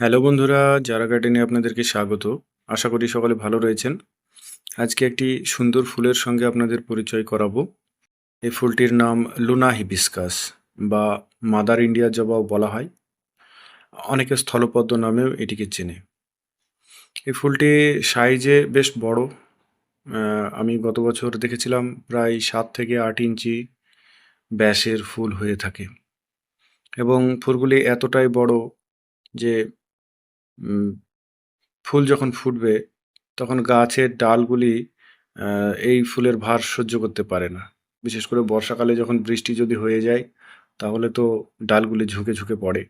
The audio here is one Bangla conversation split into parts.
হ্যালো বন্ধুরা যারা গার্ডেনে আপনাদেরকে স্বাগত। আশা করি সকলে ভালো রয়েছেন। আজকে একটি সুন্দর ফুলের সঙ্গে আপনাদের পরিচয় করাবো। এই ফুলটির নাম লুনা হিবিস্কাস বা মাদার ইন্ডিয়া জবাও বলা হয়। অনেকে স্থলপদ্ম নামেও এটিকে চেনে। এই ফুলটি সাইজে বেশ বড়। আমি গত বছর দেখেছিলাম প্রায় সাত থেকে আট ইঞ্চি ব্যাসের ফুল হয়ে থাকে। এবং ফুলগুলি এতটাই বড় যে ফুল যখন ফুটবে, তখন গাছের ডালগুলি এই ফুলের ভার সহ্য করতে পারে না। বিশেষ করে বর্ষাকালে যখন বৃষ্টি যদি হয়ে যায়, তাহলে তো ডালগুলি ঝুঁকে ঝুঁকে পড়ে।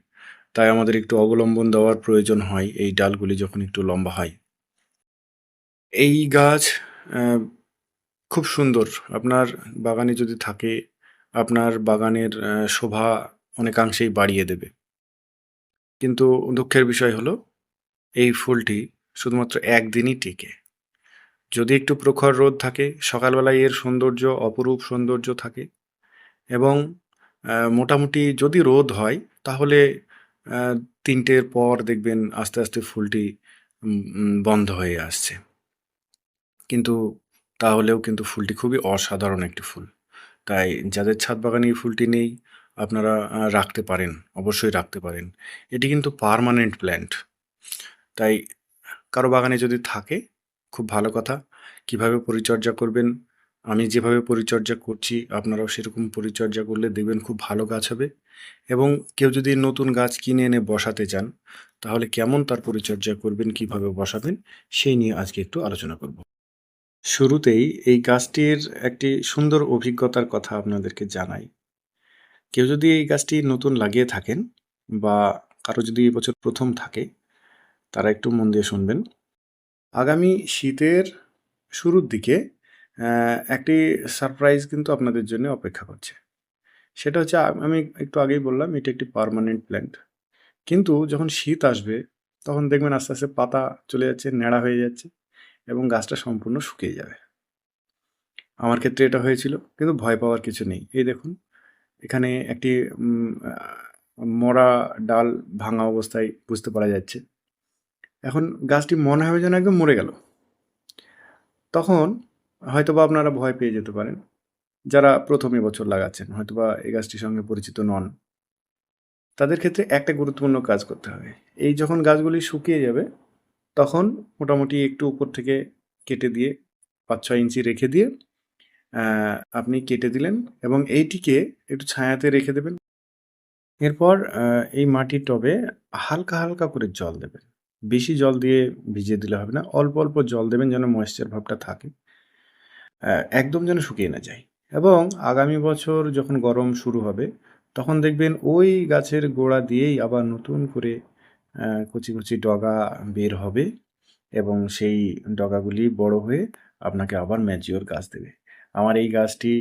তাই আমাদের একটু অবলম্বন দেওয়ার প্রয়োজন হয় এই ডালগুলি যখন একটু লম্বা হয়। এই গাছ খুব সুন্দর। আপনার বাগানে যদি থাকে, আপনার বাগানের শোভা অনেকাংশেই বাড়িয়ে দেবে। কিন্তু দুঃখের বিষয় হলো এই ফুলটি শুধুমাত্র একদিনই টিকে। যদি একটু প্রখর রোদ থাকে, সকালবেলায় এর সৌন্দর্য, অপরূপ সৌন্দর্য থাকে এবং মোটামুটি যদি রোদ হয়, তাহলে তিনটের পর দেখবেন আস্তে আস্তে ফুলটি বন্ধ হয়ে আসছে। কিন্তু তাহলেও কিন্তু ফুলটি খুবই অসাধারণ একটি ফুল। তাই যাদের ছাদ বাগানে এই ফুলটি নেই, আপনারা রাখতে পারেন, অবশ্যই রাখতে পারেন। এটি কিন্তু পার্মানেন্ট প্ল্যান্ট। তাই কারও বাগানে যদি থাকে, খুব ভালো কথা। কীভাবে পরিচর্যা করবেন? আমি যেভাবে পরিচর্যা করছি, আপনারাও সেরকম পরিচর্যা করলে দেখবেন খুব ভালো গাছ হবে। এবং কেউ যদি নতুন গাছ কিনে এনে বসাতে চান, তাহলে কেমন তার পরিচর্যা করবেন, কীভাবে বসাবেন, সেই নিয়ে আজকে একটু আলোচনা করব। শুরুতেই এই গাছটির একটি সুন্দর অভিজ্ঞতার কথা আপনাদেরকে জানাই। কেউ যদি এই গাছটি নতুন লাগিয়ে থাকেন বা কারও যদি এই বছর প্রথম থাকে তারা একটু মন দিয়ে শুনবেন। আগামী শীতের শুরুর দিকে একটি সারপ্রাইজ কিন্তু আপনাদের জন্য অপেক্ষা করছে। সেটা হচ্ছে আমি একটু আগেই বললাম, এটা একটি পার্মানেন্ট প্ল্যান্ট কিন্তু যখন শীত আসবে, তখন দেখবেন আস্তে আস্তে পাতা চলে যাচ্ছে, ন্যাড়া হয়ে যাচ্ছে এবং গাছটা সম্পূর্ণ শুকিয়ে যাবে। আমার ক্ষেত্রে এটা হয়েছিল, কিন্তু ভয় পাওয়ার কিছু নেই। এই দেখুন, এখানে একটি মরা ডাল ভাঙা অবস্থায় বুঝতে পারা যাচ্ছে। এখন গাছটি মনে হবে যেন একদম মরে গেল। তখন হয়তোবা আপনারা ভয় পেয়ে যেতে পারেন। যারা প্রথম বছর লাগাচ্ছেন, হয়তোবা এই গাছটির সঙ্গে পরিচিত নন, তাদের ক্ষেত্রে একটা গুরুত্বপূর্ণ কাজ করতে হবে। এই যখন গাছগুলি শুকিয়ে যাবে, তখন মোটামুটি একটু উপর থেকে কেটে দিয়ে পাঁচ ছয় ইঞ্চি রেখে দিয়ে আপনি কেটে দিলেন এবং এইটিকে একটু ছায়াতে রেখে দেবেন। এরপর এই মাটির টবে হালকা হালকা করে জল দেবেন। বেশি জল দিয়ে ভিজিয়ে দিলে হবে না। অল্প অল্প জল দেবেন যেন ময়েশ্চার ভাবটা থাকে। একদম যেন শুকিয়ে না যায়। এবং আগামী বছর যখন গরম শুরু হবে, তখন দেখবেন ওই গাছের গোড়া দিয়েই আবার নতুন করে কুচি, কচি ডগা বের হবে এবং সেই ডগাগুলি বড় হয়ে আপনাকে আবার ম্যাচিওর গাছ দেবে। আমার এই গাছটি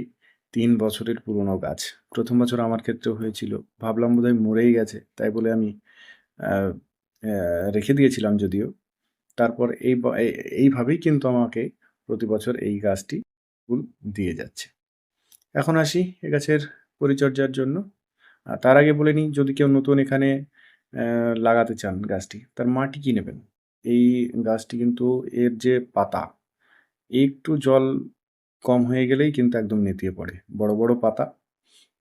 তিন বছরের পুরনো গাছ। প্রথম বছর আমার ক্ষেত্রেও হয়েছিল। ভাবলাম বোধহয় মরেই গেছে, তাই বলে আমি রেখে দিয়েছিলাম যদিও। তারপর এই এইভাবেই কিন্তু আমাকে প্রতি বছর এই গাছটি ফুল দিয়ে যাচ্ছে। এখন আসি এ গাছের পরিচর্যার জন্য। তার আগে বলে নিই, যদি কেউ নতুন এখানে লাগাতে চান গাছটি, তার মাটি কি নেবেন? এই গাছটি কিন্তু এর যে পাতা, একটু জল কম হয়ে গেলেই কিন্তু একদম নেতিয়ে পড়ে। বড় বড় পাতা,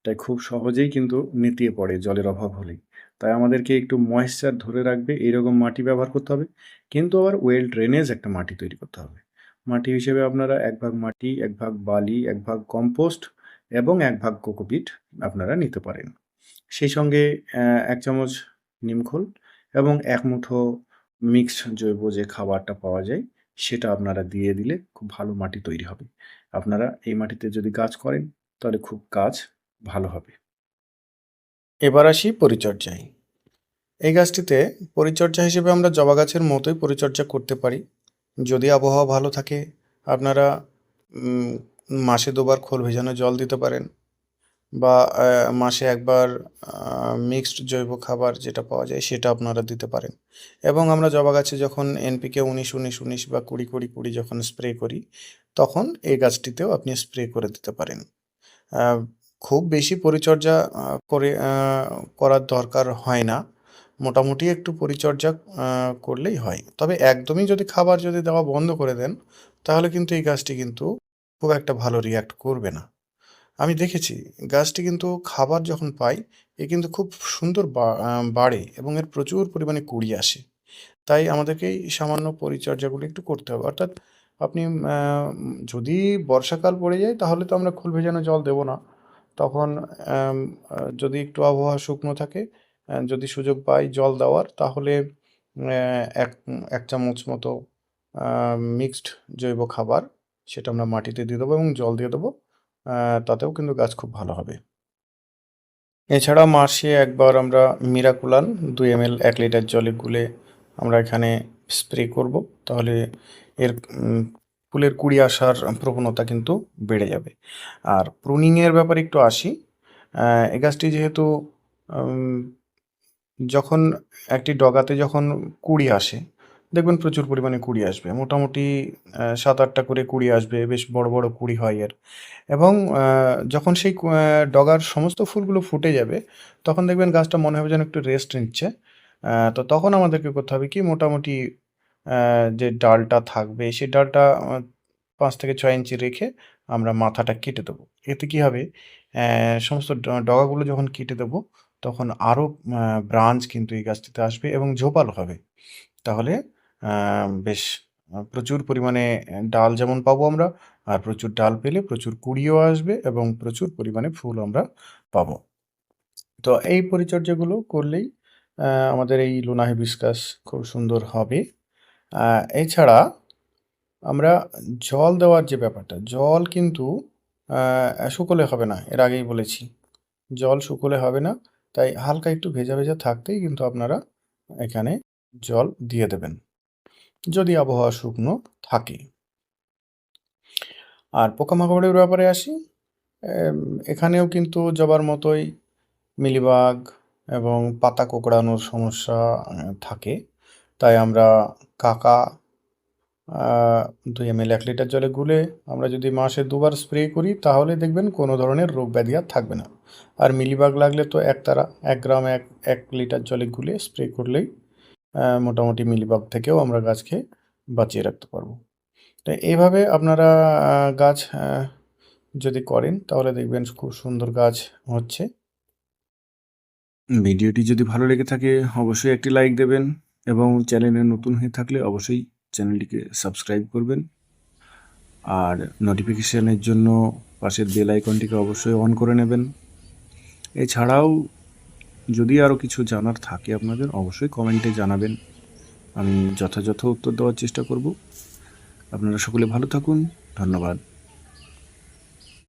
তাই খুব সহজেই কিন্তু নেতিয়ে পড়ে জলের অভাব হলেই। তাই আমাদেরকে একটু ময়েশ্চার ধরে রাখবে এইরকম মাটি ব্যবহার করতে হবে। কিন্তু আবার ওয়েল ড্রেনেজ একটা মাটি তৈরি করতে হবে। মাটি হিসেবে আপনারা এক ভাগ মাটি, এক ভাগ বালি, এক ভাগ কম্পোস্ট এবং এক ভাগ কোকোপিট আপনারা নিতে পারেন। সেই সঙ্গে এক চামচ নিমখোল এবং এক মুঠো মিক্সড জৈব যে খাবারটা পাওয়া যায়, সেটা আপনারা দিয়ে দিলে খুব ভালো মাটি তৈরি হবে। আপনারা এই মাটিতে যদি গাছ করেন, তাহলে খুব গাছ ভালো হবে। এবার আসি পরিচর্যায়। এই গাছটিতে পরিচর্যা হিসেবে আমরা জবা গাছের মতোই পরিচর্যা করতে পারি। যদি আবহাওয়া ভালো থাকে, আপনারা মাসে দুবার খোল ভেজানো জল দিতে পারেন বা মাসে একবার মিক্সড জৈব খাবার যেটা পাওয়া যায় সেটা আপনারা দিতে পারেন। এবং আমরা জবা গাছে যখন এনপিকে উনিশ উনিশ উনিশ বা কুড়ি কুড়ি কুড়ি যখন স্প্রে করি, তখন এই গাছটিতেও আপনি স্প্রে করে দিতে পারেন। খুব বেশি পরিচর্যা করে করার দরকার হয় না। মোটামুটি একটু পরিচর্যা করলেই হয়। তবে একদমই যদি খাবার যদি দেওয়া বন্ধ করে দেন, তাহলে কিন্তু এই গাছটি কিন্তু খুব একটা ভালো রিয়াক্ট করবে না। আমি দেখেছি, গাছটি কিন্তু খাবার যখন পায় এ কিন্তু খুব সুন্দর বাড়ে এবং এর প্রচুর পরিমাণে কুড়ি আসে। তাই আমাদেরকে সামান্য পরিচর্যাগুলো একটু করতে হবে। অর্থাৎ আপনি যদি বর্ষাকাল পড়ে যায়, তাহলে তো আমরা খোল ভেজানো জল দেবো না। তখন যদি একটু আবহাওয়া শুকনো থাকে যদি সুযোগ পাই জল দেওয়ার, তাহলে এক এক চামচ মতো মিক্সড জৈব খাবার সেটা আমরা মাটিতে দিয়ে দেবো এবং জল দিয়ে দেবো তাতেও কিন্তু গাছ খুব ভালো হবে। এছাড়া মাসে একবার আমরা মিরাকুলান দুই এম এল এক লিটার জলে গুলে আমরা এখানে স্প্রে করব, তাহলে এর ফুলের কুড়ি আসার প্রবণতা কিন্তু বেড়ে যাবে। আর প্রুনিংয়ের ব্যাপারে একটু আসি। এই গাছটি যেহেতু যখন একটি ডগাতে যখন কুড়ি আসে, দেখবেন প্রচুর পরিমাণে কুড়ি আসবে। মোটামুটি সাত আটটা করে কুড়ি আসবে, বেশ বড় বড় কুড়ি হয় এর। এবং যখন সেই ডগার সমস্ত ফুলগুলো ফুটে যাবে, তখন দেখবেন গাছটা মনে হবে যেন একটু রেস্ট নিচ্ছে। তো তখন আমাদেরকে করতে হবে কি, মোটামুটি যে ডালটা থাকবে সেই ডালটা পাঁচ থেকে ছয় ইঞ্চি রেখে আমরা মাথাটা কেটে দেবো। এতে কি হবে? সমস্ত ডগাগুলো যখন কেটে দেবো, তখন আরও ব্রাঞ্চ কিন্তু এই গাছটিতে আসবে এবং ঝোপালো হবে। তাহলে বেশ, প্রচুর পরিমাণে ডাল যেমন পাবো আমরা, আর প্রচুর ডাল পেলে প্রচুর কুড়িও আসবে এবং প্রচুর পরিমাণে ফুল আমরা পাবো। তো এই পরিচর্যাগুলো করলেই আমাদের এই লুনা হিবিস্কাস খুব সুন্দর হবে। এছাড়া আমরা জল দেওয়ার যে ব্যাপারটা, জল কিন্তু শুকোলে হবে না, এর আগেই বলেছি। জল শুকোলে হবে না, তাই হালকা একটু ভেজা ভেজা থাকতেই কিন্তু আপনারা এখানে জল দিয়ে দেবেন, যদি আবহাওয়া শুকনো থাকে। আর পোকামাকড়ের ব্যাপারে আসি এখানেও কিন্তু জবার মতোই মিলিবাগ এবং পাতা কোঁকড়ানোর সমস্যা থাকে। তাই আমরা কাকা দুই এম এল এক লিটার জলে গুলে আমরা যদি মাসে দুবার স্প্রে করি, তাহলে দেখবেন কোনো ধরনের রোগ ব্যাধি আর থাকবে না। আর মিলিবাগ লাগলে তো এক তারা, এক গ্রাম এক এক লিটার জলে গুলে স্প্রে করলেই মোটামুটি মিলিবাগ থেকেও আমরা গাছকে বাঁচিয়ে রাখতে পারব। তো এইভাবে আপনারা গাছ যদি করেন, তাহলে দেখবেন খুব সুন্দর গাছ হচ্ছে। ভিডিওটি যদি ভালো লেগে থাকে, অবশ্যই একটি লাইক দেবেন। এবং চ্যানেলে নতুন হয়ে থাকলে অবশ্যই চ্যানেলটিকে সাবস্ক্রাইব করবেন। আর নোটিফিকেশনের জন্য পাশের বেল আইকনটিকে অবশ্যই অন করে নেবেন। এছাড়াও যদি আরও কিছু জানার থাকে আপনাদের, অবশ্যই কমেন্টে জানাবেন। আমি যথাযথ উত্তর দেওয়ার চেষ্টা করব। আপনারা সকলে ভালো থাকুন। ধন্যবাদ।